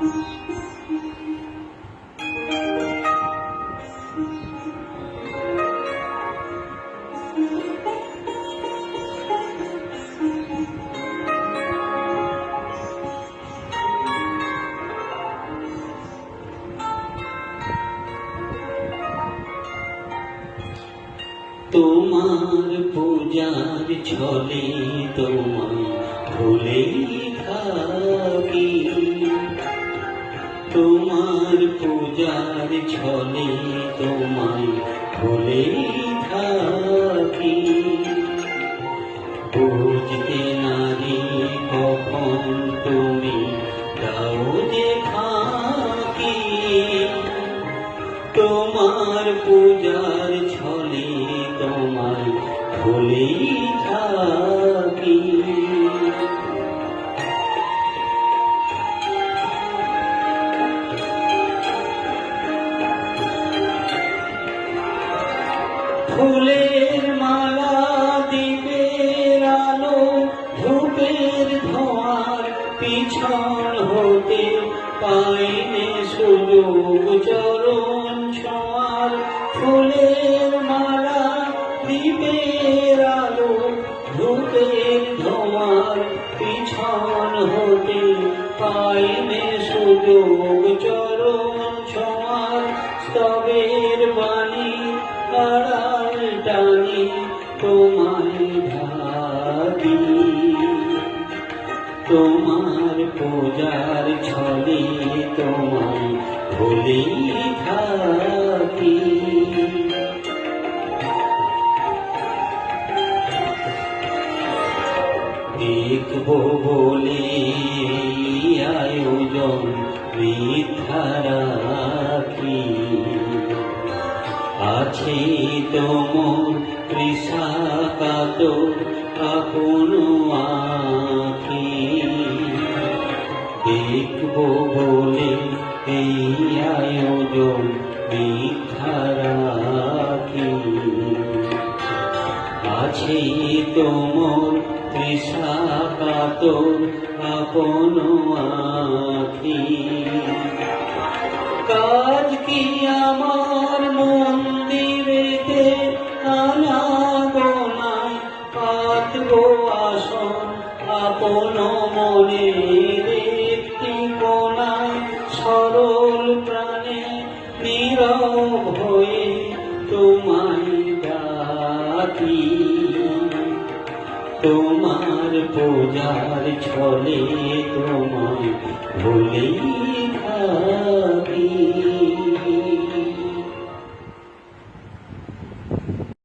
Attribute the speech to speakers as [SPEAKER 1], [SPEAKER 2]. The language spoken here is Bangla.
[SPEAKER 1] তোমার পূজার ছলে তোমায় ভুলেই থাকি। তোমার পূজার ছলে তোমায় ভুলেই থাকি। বুঝতে নারী কখন তুমি দাও যে ফাঁকি। তোমার পূজার ছলে তোমায় ভুলেই থাকি। ফুলের মালা দ্বীপের আলো, ধূপের ধোঁয়ার পিছন হতে পাইনে সুযোগ চরণ ছোঁয়ার। ফুলের মালা দ্বীপের আলো, ধূপের ধোঁয়ার পিছন হতে পাইনে সুযোগ চরণ ছোঁয়ার। স্তবের বাণী তোমার পূজার ছলে তোমায় ভুলেই থাকি। দেখব বলে আয়োজন মিথ্যা রাখি। আছে তোমর কৃষাকাত আপন আখি দেখব বলে এই আয়োজন মিথ্যা রাখি। আছে তোমর তৃষা কৃষাকাত আপন আখি। কাজ কি হয়ে তোমায় ডাকি। তোমার পূজার ছলে তোমায় ভুলেই থাকি।